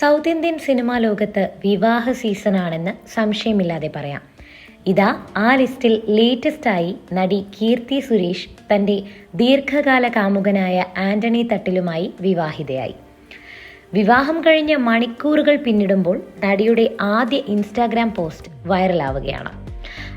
South Indian cinema ലോകത്ത് വിവാഹ സീസണാണെന്ന് സംശയമില്ലാതെ പറയാം. ഇതാ ആ ലിസ്റ്റിൽ ലേറ്റസ്റ്റായി നടി കീർത്തി സുരേഷ് തന്റെ ദീർഘകാല കാമുകനായ ആന്റണി തട്ടിലുമായി വിവാഹിതയായി. വിവാഹം കഴിഞ്ഞ് മണിക്കൂറുകൾ പിന്നിടുമ്പോൾ നടിയുടെ ആദ്യ ഇൻസ്റ്റാഗ്രാം പോസ്റ്റ് വൈറലാവുകയാണ്.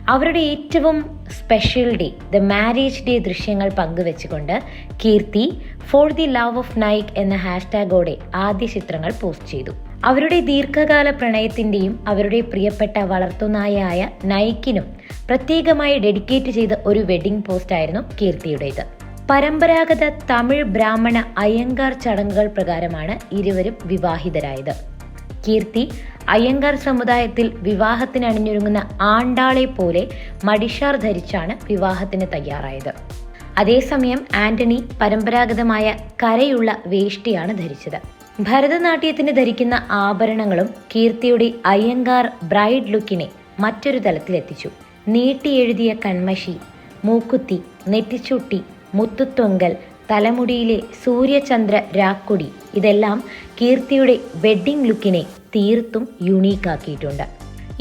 അവരുടെ ഏറ്റവും special day the marriage day ദൃശ്യങ്ങൾ പങ്കുവെച്ചുകൊണ്ട് Keerthy for the love of Nyke എന്ന ഹാഷ്ടാഗോടെ ആദ്യ ചിത്രങ്ങൾ പോസ്റ്റ് ചെയ്തു. അവരുടെ ദീർഘകാല പ്രണയത്തിന്റെയും അവരുടെ പ്രിയപ്പെട്ട വളർത്തുനായായ നൈക്കിനും പ്രത്യേകമായി ഡെഡിക്കേറ്റ് ചെയ്ത ഒരു വെഡിംഗ് പോസ്റ്റായിരുന്നു കീർത്തിയുടേത്. പരമ്പരാഗത തമിഴ് ബ്രാഹ്മണ അയ്യങ്കാർ ചടങ്ങുകൾ പ്രകാരമാണ് ഇരുവരും വിവാഹിതരായത്. കീർത്തി അയ്യങ്കാർ സമുദായത്തിൽ വിവാഹത്തിന് അണിഞ്ഞൊരുങ്ങുന്ന ആണ്ടാളെ പോലെ മടിഷാർ ധരിച്ചാണ് വിവാഹത്തിന് തയ്യാറായത്. അതേസമയം ആന്റണി പരമ്പരാഗതമായ കരയുള്ള വേഷ്ടിയാണ് ധരിച്ചത്. ഭരതനാട്യത്തിന് ധരിക്കുന്ന ആഭരണങ്ങളും കീർത്തിയുടെ അയ്യങ്കാർ ബ്രൈഡ് ലുക്കിനെ മറ്റൊരു തലത്തിലെത്തിച്ചു. നീട്ടിയെഴുതിയ കൺമഷി മൂക്കുത്തി നെറ്റിച്ചുട്ടി മുത്തുത്തൊങ്കൽ തലമുടിയിലെ സൂര്യചന്ദ്ര രാക്കൊടി. ഇതെല്ലാം കീർത്തിയുടെ വെഡ്ഡിംഗ് ലുക്കിനെ തീർത്തും യുണീക്കാക്കിയിട്ടുണ്ട്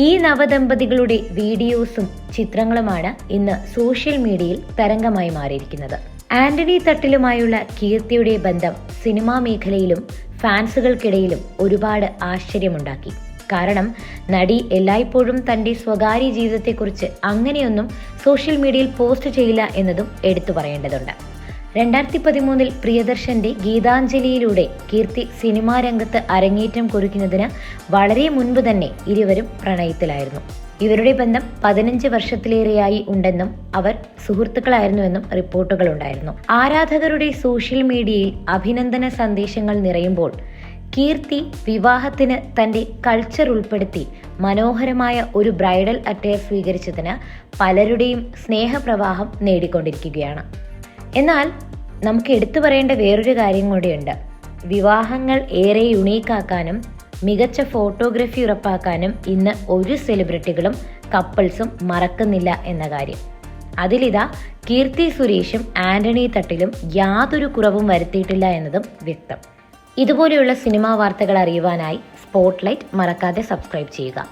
ഈ നവദമ്പതികളുടെ വീഡിയോസും ചിത്രങ്ങളുമാണ് ഇന്ന് സോഷ്യൽ മീഡിയയിൽ തരംഗമായി മാറിയിരിക്കുന്നത്. ആന്റണി തട്ടിലുമായുള്ള കീർത്തിയുടെ ബന്ധം സിനിമാ മേഖലയിലും ഫാൻസുകൾക്കിടയിലും ഒരുപാട് ആശ്ചര്യമുണ്ടാക്കി. കാരണം നടി എല്ലായ്പ്പോഴും തന്റെ സ്വകാര്യ ജീവിതത്തെക്കുറിച്ച് അങ്ങനെയൊന്നും സോഷ്യൽ മീഡിയയിൽ പോസ്റ്റ് ചെയ്യില്ല എന്നതും എടുത്തു പറയേണ്ടതുണ്ട്. രണ്ടായിരത്തി പതിമൂന്നിൽ പ്രിയദർശന്റെ ഗീതാഞ്ജലിയിലൂടെ കീർത്തി സിനിമാ രംഗത്ത് അരങ്ങേറ്റം കുറിക്കുന്നതിന് വളരെ മുൻപ് തന്നെ ഇരുവരും പ്രണയത്തിലായിരുന്നു. ഇവരുടെ ബന്ധം പതിനഞ്ച് വർഷത്തിലേറെയായി ഉണ്ടെന്നും അവർ സുഹൃത്തുക്കളായിരുന്നുവെന്നും റിപ്പോർട്ടുകളുണ്ടായിരുന്നു. ആരാധകരുടെ സോഷ്യൽ മീഡിയയിൽ അഭിനന്ദന സന്ദേശങ്ങൾ നിറയുമ്പോൾ കീർത്തി വിവാഹത്തിന് തന്റെ കൾച്ചർ ഉൾപ്പെടുത്തി മനോഹരമായ ഒരു ബ്രൈഡൽ അറ്റയർ സ്വീകരിച്ചതിന് പലരുടെയും സ്നേഹപ്രവാഹം നേടിക്കൊണ്ടിരിക്കുകയാണ്. എന്നാൽ നമുക്ക് എടുത്തു പറയേണ്ട വേറൊരു കാര്യം കൂടിയുണ്ട്. വിവാഹങ്ങൾ ഏറെ യുണീക്കാക്കാനും മികച്ച ഫോട്ടോഗ്രഫി ഉറപ്പാക്കാനും ഇന്ന് ഒരു സെലിബ്രിറ്റികളും കപ്പിൾസും മറക്കുന്നില്ല എന്ന കാര്യം. അതിലിതാ കീർത്തി സുരേഷും ആന്റണി തട്ടിലും യാതൊരു കുറവും വരുത്തിയിട്ടില്ല എന്നതും വ്യക്തം. ഇതുപോലെയുള്ള സിനിമാ വാർത്തകൾ അറിയുവാനായി സ്പോട്ട്ലൈറ്റ് മറക്കാതെ സബ്സ്ക്രൈബ് ചെയ്യുക.